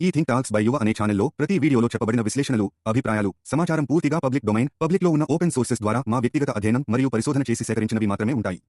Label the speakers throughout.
Speaker 1: ఈ think talks by యువ అనే ఛానల్లో ప్రతి వీడియోలో చెప్పబడిన విశ్లేషణలు అభిప్రాయాలు సమాచారం పూర్తిగా పబ్లిక్ డొమైన్ పబ్లిక్లో ఉన్న ఓపెన్ సోర్సెస్ ద్వారా మా వ్యక్తిగత అధ్యయనం మరియు పరిశోధన చేసి సేకరించినవి మాత్రమే ఉంటాయి.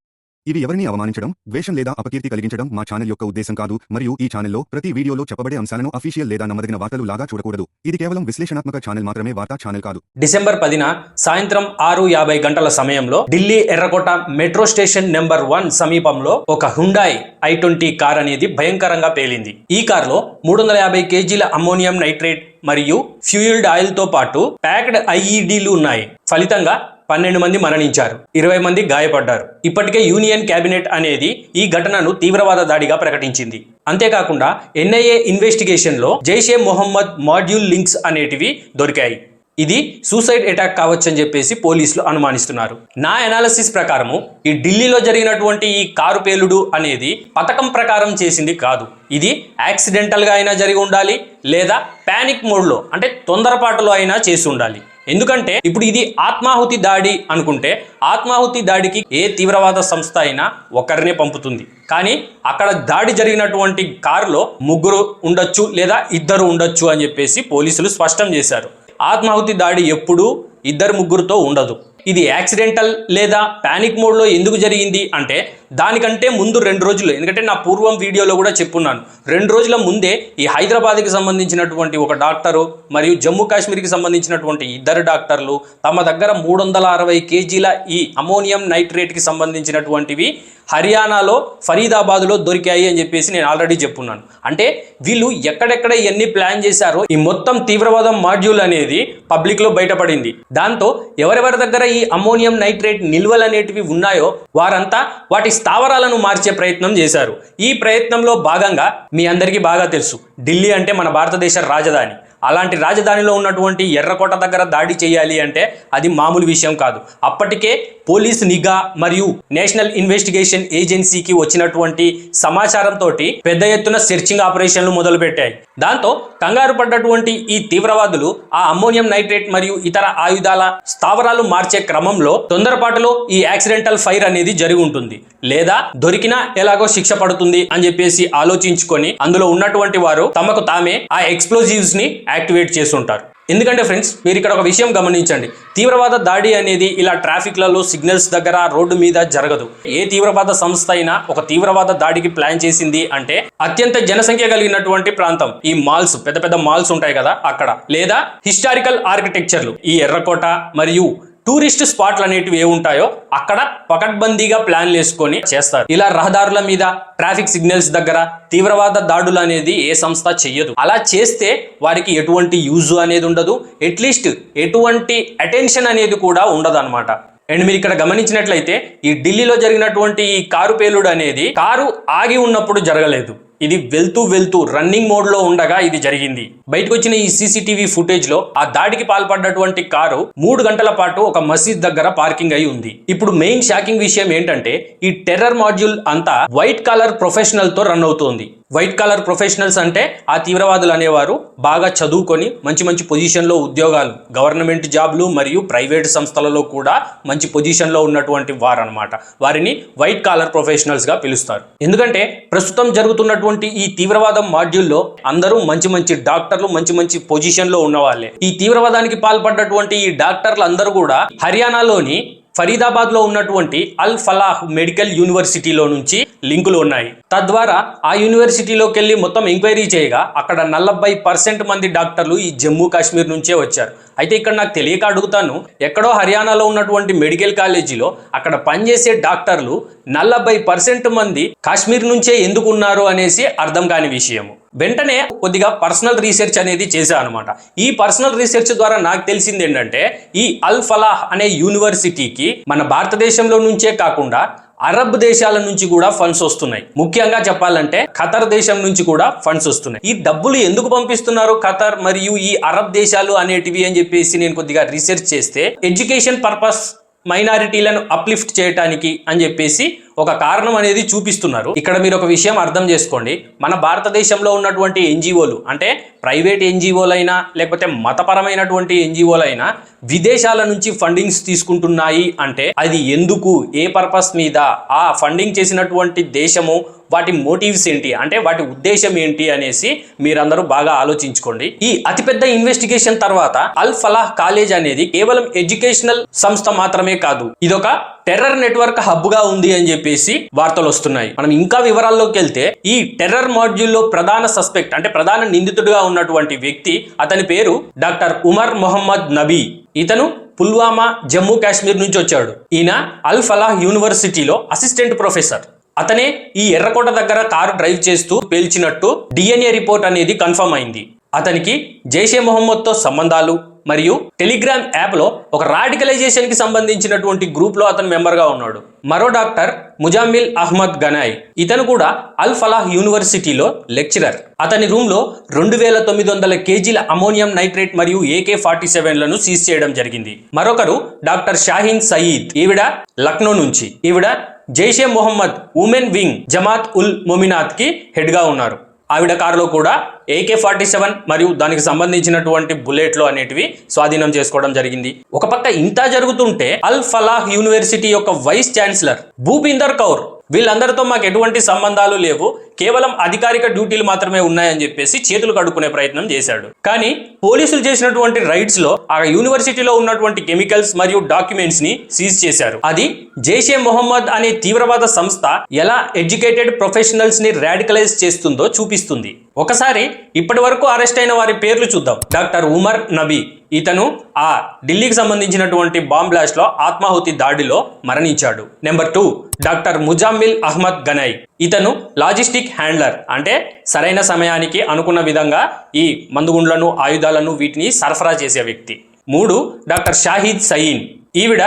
Speaker 1: ఇవి ఎవరిని అవమానించడం ద్వేషం లేదా అపకీర్తి కలిగించడం మా ఛానల్ యొక్క ఉద్దేశం కాదు మరియు ఈ ఛానల్లో ప్రతి వీడియోలో చెప్పబడే అంశాలను అఫీషియల్ లేదా నమ్మదగిన వార్తలు లాగా చూడకూడదు. ఇది కేవలం విశ్లేషణాత్మక ఛానల్ మాత్రమే వార్తా ఛానల్ కాదు.
Speaker 2: డిసెంబర్ పదిన సాయంత్రం ఆరు యాభై గంటల సమయంలో ఢిల్లీ ఎర్రకోట మెట్రో స్టేషన్ నెంబర్ వన్ సమీపంలో ఒక హుండాయ్ ఐ ట్వంటీ కార్ అనేది భయంకరంగా పేలింది. ఈ కారులో మూడు వందల యాభై కేజీల అమ్మోనియం నైట్రేట్ మరియు ఫ్యూయిల్డ్ ఆయిల్తో పాటు ప్యాక్డ్ ఐఈడీలు ఉన్నాయి. ఫలితంగా పన్నెండు మంది మరణించారు. ఇరవై మంది గాయపడ్డారు. ఇప్పటికే యూనియన్ కేబినెట్ అనేది ఈ ఘటనను తీవ్రవాద దాడిగా ప్రకటించింది. అంతేకాకుండా ఎన్ఐఏ ఇన్వెస్టిగేషన్లో జైషే మొహమ్మద్ మాడ్యూల్ లింక్స్ అనేటివి దొరికాయి. ఇది సూసైడ్ అటాక్ కావచ్చని చెప్పేసి పోలీసులు అనుమానిస్తున్నారు. నా అనాలిసిస్ ప్రకారము ఈ ఢిల్లీలో జరిగినటువంటి ఈ కారు పేలుడు అనేది పథకం ప్రకారం చేసింది కాదు. ఇది యాక్సిడెంటల్గా అయినా జరిగి ఉండాలి లేదా ప్యానిక్ మోడ్లో అంటే తొందరపాటులో అయినా చేసి ఉండాలి. ఎందుకంటే ఇప్పుడు ఇది ఆత్మాహుతి దాడి అనుకుంటే ఆత్మాహుతి దాడికి ఏ తీవ్రవాద సంస్థ అయినా ఒకరినే పంపుతుంది. కానీ అక్కడ దాడి జరిగినటువంటి కారులో ముగ్గురు ఉండొచ్చు లేదా ఇద్దరు ఉండొచ్చు అని చెప్పేసి పోలీసులు స్పష్టం చేశారు. ఆత్మాహుతి దాడి ఎప్పుడూ ఇద్దరు ముగ్గురుతో ఉండదు. ఇది యాక్సిడెంటల్ లేదా పానిక్ మోడ్లో ఎందుకు జరిగింది అంటే దానికంటే ముందు రెండు రోజులు. ఎందుకంటే నా పూర్వం వీడియోలో కూడా చెప్పున్నాను. రెండు రోజుల ముందే ఈ హైదరాబాద్కి సంబంధించినటువంటి ఒక డాక్టరు మరియు జమ్మూ కాశ్మీర్కి సంబంధించినటువంటి ఇద్దరు డాక్టర్లు తమ దగ్గర మూడు వందల అరవై కేజీల ఈ అమోనియం నైట్రేట్కి సంబంధించినటువంటివి హర్యానాలో ఫరీదాబాద్లో దొరికాయి అని చెప్పేసి నేను ఆల్రెడీ చెప్పున్నాను. అంటే వీళ్ళు ఎక్కడెక్కడ ఇవన్నీ ప్లాన్ చేశారో ఈ మొత్తం తీవ్రవాదం మాడ్యూల్ అనేది పబ్లిక్లో బయటపడింది. దాంతో ఎవరెవరి దగ్గర ఈ అమోనియం నైట్రేట్ నిల్వలు అనేటివి ఉన్నాయో వారంతా వాటి స్థావరాలను మార్చే ప్రయత్నం చేశారు. ఈ ప్రయత్నంలో భాగంగా మీ అందరికీ బాగా తెలుసు. ఢిల్లీ అంటే మన భారతదేశ రాజధాని. అలాంటి రాజధానిలో ఉన్నటువంటి ఎర్రకోట దగ్గర దాడి చేయాలి అంటే అది మామూలు విషయం కాదు. అప్పటికే పోలీస్ నిఘా మరియు నేషనల్ ఇన్వెస్టిగేషన్ ఏజెన్సీకి వచ్చినటువంటి సమాచారంతో పెద్ద ఎత్తున సెర్చింగ్ ఆపరేషన్లు మొదలుపెట్టాయి. దాంతో కంగారు పడ్డటువంటి ఈ తీవ్రవాదులు ఆ అమ్మోనియం నైట్రేట్ మరియు ఇతర ఆయుధాల స్థావరాలు మార్చే క్రమంలో తొందరపాటులో ఈ యాక్సిడెంటల్ ఫైర్ అనేది జరిగి ఉంటుంది. లేదా దొరికినా ఎలాగో శిక్ష పడుతుంది అని చెప్పేసి ఆలోచించుకొని అందులో ఉన్నటువంటి వారు తమకు తామే ఆ ఎక్స్ప్లోజివ్స్ని యాక్టివేట్ చేస్తుంటారు. ఎందుకంటే ఫ్రెండ్స్ మీరు ఇక్కడ ఒక విషయం గమనించండి. తీవ్రవాద దాడి అనేది ఇలా ట్రాఫిక్లలో సిగ్నల్స్ దగ్గర రోడ్డు మీద జరగదు. ఏ తీవ్రవాద సంస్థ అయినా ఒక తీవ్రవాద దాడికి ప్లాన్ చేసింది అంటే అత్యంత జనసంఖ్య కలిగినటువంటి ప్రాంతం. ఈ మాల్స్ పెద్ద పెద్ద మాల్స్ ఉంటాయి కదా అక్కడ. లేదా హిస్టారికల్ ఆర్కిటెక్చర్లు. ఈ ఎర్రకోట మరియు టూరిస్ట్ స్పాట్లు అనేటివి ఏ ఉంటాయో అక్కడ పకడ్బందీగా ప్లాన్లు వేసుకొని చేస్తారు. ఇలా రహదారుల మీద ట్రాఫిక్ సిగ్నల్స్ దగ్గర తీవ్రవాద దాడులు అనేది ఏ సంస్థ చెయ్యదు. అలా చేస్తే వారికి ఎటువంటి యూజ్ అనేది ఉండదు. అట్లీస్ట్ ఎటువంటి అటెన్షన్ అనేది కూడా ఉండదు అనమాట అండ్ మీరు ఇక్కడ గమనించినట్లయితే ఈ ఢిల్లీలో జరిగినటువంటి ఈ కారు పేలుడు అనేది కారు ఆగి ఉన్నప్పుడు జరగలేదు. ఇది వెళ్తూ వెళ్తూ రన్నింగ్ మోడ్లో ఉండగా ఇది జరిగింది. బయటకు వచ్చిన ఈ సీసీటీవీ ఫుటేజ్లో ఆ దాడికి పాల్పడ్డటువంటి కారు మూడు గంటల పాటు ఒక మసీద్ దగ్గర పార్కింగ్ అయి ఉంది. ఇప్పుడు మెయిన్ షాకింగ్ విషయం ఏంటంటే ఈ టెర్రర్ మాడ్యూల్ అంతా వైట్ కాలర్ ప్రొఫెషనల్తో రన్ అవుతోంది. వైట్ కాలర్ ప్రొఫెషనల్స్ అంటే ఆ తీవ్రవాదులు అనేవారు బాగా చదువుకొని మంచి మంచి పొజిషన్లో ఉద్యోగాలు గవర్నమెంట్ జాబ్లు మరియు ప్రైవేట్ సంస్థలలో కూడా మంచి పొజిషన్లో ఉన్నటువంటి వారు అనమాట వారిని వైట్ కాలర్ ప్రొఫెషనల్స్గా పిలుస్తారు. ఎందుకంటే ప్రస్తుతం జరుగుతున్నటువంటి ఈ తీవ్రవాదం మాడ్యూల్లో అందరూ మంచి మంచి డాక్టర్లు మంచి మంచి పొజిషన్లో ఉన్న వాళ్ళే ఈ తీవ్రవాదానికి పాల్పడ్డటువంటి ఈ డాక్టర్లు అందరూ కూడా హర్యానాలోని ఫరీదాబాద్లో ఉన్నటువంటి అల్ ఫలాహ్ మెడికల్ యూనివర్సిటీలో నుంచి లింకులు ఉన్నాయి. తద్వారా ఆ యూనివర్సిటీలోకి వెళ్ళి మొత్తం ఎంక్వైరీ చేయగా అక్కడ నలభై పర్సెంట్ మంది డాక్టర్లు ఈ జమ్మూ కాశ్మీర్ నుంచే వచ్చారు. అయితే ఇక్కడ నాకు తెలియక అడుగుతాను ఎక్కడో హర్యానాలో ఉన్నటువంటి మెడికల్ కాలేజీలో అక్కడ పనిచేసే డాక్టర్లు నలభై పర్సెంట్ మంది కాశ్మీర్ నుంచే ఎందుకు ఉన్నారు అనేసి అర్థం కాని విషయము. వెంటనే కొద్దిగా పర్సనల్ రీసెర్చ్ అనేది చేశాను అనమాట ఈ పర్సనల్ రీసెర్చ్ ద్వారా నాకు తెలిసింది ఏంటంటే ఈ అల్ ఫలాహ్ అనే యూనివర్సిటీకి మన భారతదేశంలో నుంచే కాకుండా అరబ్ దేశాల నుంచి కూడా ఫండ్స్ వస్తున్నాయి. ముఖ్యంగా చెప్పాలంటే ఖతర్ దేశం నుంచి కూడా ఫండ్స్ వస్తున్నాయి. ఈ డబ్బులు ఎందుకు పంపిస్తున్నారు ఖతర్ మరియు ఈ అరబ్ దేశాలు అనేటివి అని చెప్పేసి నేను కొద్దిగా రీసెర్చ్ చేస్తే ఎడ్యుకేషన్ పర్పస్ మైనారిటీలను అప్లిఫ్ట్ చేయటానికి అని చెప్పేసి ఒక కారణం అనేది చూపిస్తున్నారు. ఇక్కడ మీరు ఒక విషయం అర్థం చేసుకోండి. మన భారతదేశంలో ఉన్నటువంటి ఎన్జిఓలు అంటే ప్రైవేట్ ఎన్జిఓలైనా లేకపోతే మతపరమైనటువంటి ఎన్జిఓలైనా విదేశాల నుంచి ఫండింగ్స్ తీసుకుంటున్నాయి అంటే అది ఎందుకు? ఏ పర్పస్ మీద? ఆ ఫండింగ్ చేసినటువంటి దేశము వాటి మోటివ్స్ ఏంటి? అంటే వాటి ఉద్దేశం ఏంటి అనేసి మీరందరూ బాగా ఆలోచించుకోండి. ఈ అతిపెద్ద ఇన్వెస్టిగేషన్ తర్వాత అల్ ఫలాహ్ కాలేజ్ అనేది కేవలం ఎడ్యుకేషనల్ సంస్థ మాత్రమే కాదు. ఇదొక టెర్రర్ నెట్వర్క్ హబ్గా ఉంది అని చెప్పేసి వార్తలు వస్తున్నాయి. మనం ఇంకా వివరాల్లోకి వెళ్తే ఈ టెర్రర్ మాడ్యూల్లో ప్రధాన సస్పెక్ట్ అంటే ప్రధాన నిందితుడిగా ఉన్నటువంటి వ్యక్తి అతని పేరు డాక్టర్ ఉమర్ మొహమ్మద్ నబీ. ఇతను పుల్వామా జమ్మూ కాశ్మీర్ నుంచి వచ్చాడు. ఈయన అల్ ఫలాహ్ యూనివర్సిటీలో అసిస్టెంట్ ప్రొఫెసర్. అతనే ఈ ఎర్రకోట దగ్గర కారు డ్రైవ్ చేస్తూ పేల్చినట్టు డిఎన్ఏ రిపోర్ట్ అనేది కన్ఫర్మ్ అయింది. అతనికి జైషే మొహమ్మద్తో సంబంధాలు మరియు టెలిగ్రామ్ యాప్లో ఒక రాడికలైజేషన్కి సంబంధించినటువంటి గ్రూప్లో అతను మెంబర్గా ఉన్నాడు. మరో డాక్టర్ ముజామిల్ అహ్మద్ గనాయ్. ఇతను కూడా అల్ ఫలాహ్ యూనివర్సిటీలో లెక్చరర్. అతని రూమ్లో రెండు వేల తొమ్మిది వందల కేజీల అమోనియం నైట్రేట్ మరియు ఏకే ఫార్టీ సెవెన్లను సీజ్ చేయడం జరిగింది. మరొకరు డాక్టర్ షాహీన్ సయీద్. ఈవిడ లక్నో నుంచి. ఈవిడ జైషే మొహమ్మద్ ఉమెన్ వింగ్ జమాత్ ఉల్ మొమినాత్కి హెడ్గా ఉన్నారు. ఆవిడ కారులో కూడా ఏకే ఫార్టీ సెవెన్ మరియు దానికి సంబంధించినటువంటి బుల్లెట్లు అనేటివి స్వాధీనం చేసుకోవడం జరిగింది. ఒక పక్క ఇంత జరుగుతుంటే అల్ ఫలాహ్ యూనివర్సిటీ యొక్క వైస్ ఛాన్సలర్ భూపీందర్ కౌర్ వీళ్ళందరితో మాకు ఎటువంటి సంబంధాలు లేవు. కేవలం అధికారిక డ్యూటీలు మాత్రమే ఉన్నాయని చెప్పేసి చేతులు కడుక్కునే ప్రయత్నం చేశాడు. కానీ పోలీసులు చేసినటువంటి రైడ్స్లో ఆ యూనివర్సిటీలో ఉన్నటువంటి కెమికల్స్ మరియు డాక్యుమెంట్స్ని సీజ్ చేశారు. అది జైషే మొహమ్మద్ అనే తీవ్రవాద సంస్థ ఎలా ఎడ్యుకేటెడ్ ప్రొఫెషనల్స్ని రాడికలైజ్ చేస్తుందో చూపిస్తుంది. ఒకసారి ఇప్పటి వరకు అరెస్ట్ అయిన వారి పేర్లు చూద్దాం. డాక్టర్ ఉమర్ నబీ. ఇతను ఆ ఢిల్లీకి సంబంధించినటువంటి బాంబ్ బ్లాస్ట్లో ఆత్మాహుతి దాడిలో మరణించాడు. Number two doctor Muzammil Ahmad Ganai. ఇతను లాజిస్టిక్ హ్యాండ్లర్ అంటే సరైన సమయానికి అనుకున్న విధంగా ఈ మందుగుండ్లను ఆయుధాలను వీటిని సరఫరా చేసే వ్యక్తి. మూడు డాక్టర్ షాహిద్ సయీన్. ఈవిడ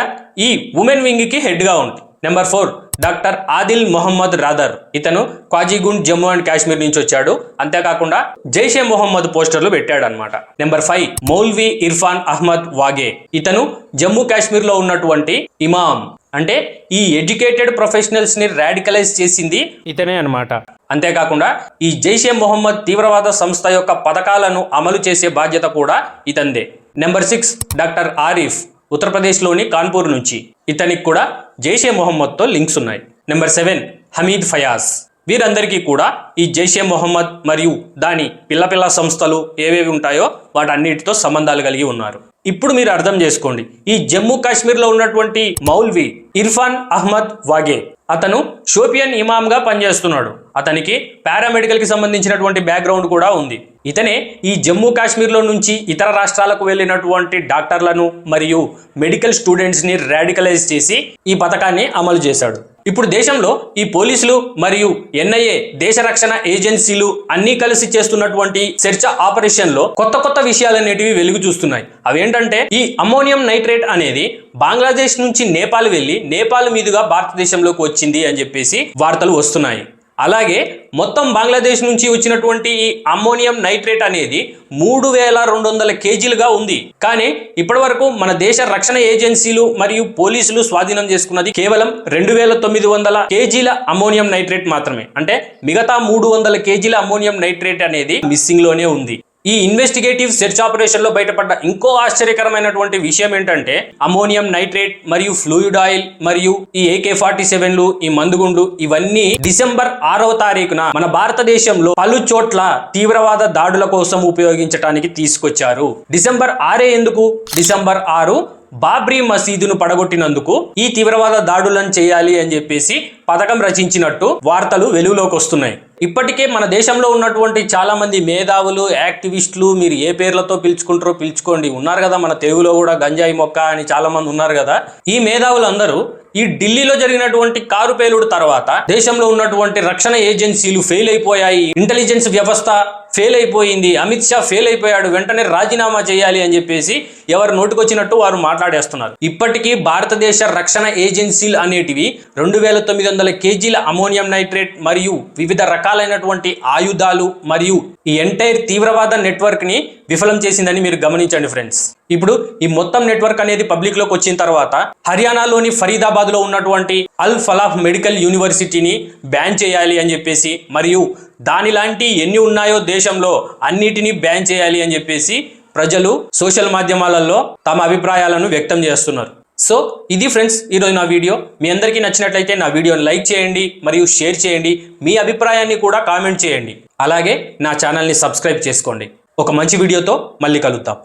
Speaker 2: ఈ ఉమెన్ వింగ్కి హెడ్గా ఉంది. Number four doctor Adil Mohammad Rather. ఇతను క్వాజీగుండ్ జమ్మూ అండ్ కాశ్మీర్ నుంచి వచ్చాడు. అంతేకాకుండా జైషే మొహమ్మద్ పోస్టర్లు పెట్టాడు అనమాట నెంబర్ ఫైవ్ మౌల్వీ ఇర్ఫాన్ అహ్మద్ వాగే. ఇతను జమ్మూ కాశ్మీర్లో ఉన్నటువంటి ఇమామ్. అంటే ఈ ఎడ్యుకేటెడ్ ప్రొఫెషనల్స్ని రాడికలైజ్ చేసింది ఇతనే అనమాట అంతేకాకుండా ఈ జైషే మొహమ్మద్ తీవ్రవాద సంస్థ యొక్క పథకాలను అమలు చేసే బాధ్యత కూడా ఇతందే. నెంబర్ సిక్స్ డాక్టర్ ఆరిఫ్ ఉత్తరప్రదేశ్లోని కాన్పూర్ నుంచి. ఇతనికి కూడా జైషే మొహమ్మద్తో లింక్స్ ఉన్నాయి. Number seven Hamid Fayaz. వీరందరికీ కూడా ఈ జైషే మొహమ్మద్ మరియు దాని పిల్ల పిల్ల సంస్థలు ఏవేవి ఉంటాయో వాటన్నిటితో సంబంధాలు కలిగి ఉన్నారు. ఇప్పుడు మీరు అర్థం చేసుకోండి. ఈ జమ్మూ కాశ్మీర్లో ఉన్నటువంటి మౌల్వి ఇర్ఫాన్ అహ్మద్ వాగే. అతను షోపియన్ ఇమామ్గా పనిచేస్తున్నాడు. అతనికి పారామెడికల్కి సంబంధించినటువంటి బ్యాక్గ్రౌండ్ కూడా ఉంది. ఇతనే ఈ జమ్మూ కాశ్మీర్లో నుంచి ఇతర రాష్ట్రాలకు వెళ్ళినటువంటి డాక్టర్లను మరియు మెడికల్ స్టూడెంట్స్ని రాడికలైజ్ చేసి ఈ పథకాన్ని అమలు చేశాడు. ఇప్పుడు దేశంలో ఈ పోలీసులు మరియు ఎన్ఐఏ దేశ రక్షణ ఏజెన్సీలు అన్నీ కలిసి చేస్తున్నటువంటి చర్చ ఆపరేషన్లో కొత్త కొత్త విషయాలనేటివి వెలుగు చూస్తున్నాయి. అవేంటంటే ఈ అమ్మోనియం నైట్రేట్ అనేది బంగ్లాదేశ్ నుంచి నేపాల్ వెళ్ళి నేపాల్ మీదుగా భారతదేశంలోకి వచ్చింది అని చెప్పేసి వార్తలు వస్తున్నాయి. అలాగే మొత్తం బంగ్లాదేశ్ నుంచి వచ్చినటువంటి ఈ అమ్మోనియం నైట్రేట్ అనేది మూడు వేల రెండు వందల కేజీలుగా ఉంది. కానీ ఇప్పటి వరకు మన దేశ రక్షణ ఏజెన్సీలు మరియు పోలీసులు స్వాధీనం చేసుకున్నది కేవలం రెండు వేల తొమ్మిది వందల కేజీల అమ్మోనియం నైట్రేట్ మాత్రమే. అంటే మిగతా మూడు వందల కేజీల అమ్మోనియం నైట్రేట్ అనేది మిస్సింగ్లోనే ఉంది. ఈ ఇన్వెస్టిగేటివ్ సెర్చ్ ఆపరేషన్లో బయటపడ్డ ఇంకో ఆశ్చర్యకరమైనటువంటి విషయం ఏంటంటే అమోనియం నైట్రేట్ మరియు ఫ్లూయిడ్ ఆయిల్ మరియు ఈ ఏకే ఫార్టీ సెవెన్లు ఈ మందుగుండ్లు ఇవన్నీ డిసెంబర్ ఆరవ తారీఖున మన భారతదేశంలో పలు చోట్ల తీవ్రవాద దాడుల కోసం ఉపయోగించడానికి తీసుకొచ్చారు. డిసెంబర్ ఆరే ఎందుకు? డిసెంబర్ ఆరు బాబ్రీ మసీదును పడగొట్టినందుకు ఈ తీవ్రవాద దాడులను చేయాలి అని చెప్పేసి పథకం రచించినట్టు వార్తలు వెలుగులోకి వస్తున్నాయి. ఇప్పటికే మన దేశంలో ఉన్నటువంటి చాలామంది మేధావులు యాక్టివిస్టులు మీరు ఏ పేర్లతో పిలుచుకుంటారో పిలుచుకోండి. ఉన్నారు కదా మన తెలుగులో కూడా గంజాయి మొక్క అని చాలామంది ఉన్నారు కదా. ఈ మేధావులందరూ ఈ ఢిల్లీలో జరిగినటువంటి కారు పేలుడు తర్వాత దేశంలో ఉన్నటువంటి రక్షణ ఏజెన్సీలు ఫెయిల్ అయిపోయాయి. ఇంటెలిజెన్స్ వ్యవస్థ ఫెయిల్ అయిపోయింది. అమిత్ షా ఫెయిల్ అయిపోయాడు. వెంటనే రాజీనామా చేయాలి అని చెప్పేసి ఎవరు నోటుకొచ్చినట్టు వారు మాట్లాడేస్తున్నారు. ఇప్పటికీ భారతదేశ రక్షణ ఏజెన్సీలు అనేటివి రెండు వేల తొమ్మిది వందల కేజీల అమోనియం నైట్రేట్ మరియు వివిధ రకాల రకాలైనటువంటి ఆయుధాలు మరియు ఈ ఎంటైర్ తీవ్రవాద నెట్వర్క్ని విఫలం చేసిందని మీరు గమనించండి ఫ్రెండ్స్ ఇప్పుడు ఈ మొత్తం నెట్వర్క్ అనేది పబ్లిక్లోకి వచ్చిన తర్వాత హర్యానాలోని ఫరీదాబాద్లో ఉన్నటువంటి అల్ ఫలాహ్ మెడికల్ యూనివర్సిటీని బ్యాన్ చేయాలి అని చెప్పేసి మరియు దానిలాంటి ఎన్ని ఉన్నాయో దేశంలో అన్నిటినీ బ్యాన్ చేయాలి అని చెప్పేసి ప్రజలు సోషల్ మాధ్యమాలలో తమ అభిప్రాయాలను వ్యక్తం చేస్తున్నారు. సో ఇది ఫ్రెండ్స్ ఈరోజు నా వీడియో. మీ అందరికీ నచ్చినట్లయితే నా వీడియోని లైక్ చేయండి మరియు షేర్ చేయండి. మీ అభిప్రాయాన్ని కూడా కామెంట్ చేయండి. అలాగే నా ఛానల్ని సబ్స్క్రైబ్ చేసుకోండి. ఒక మంచి వీడియోతో మళ్ళీ కలుద్దాం.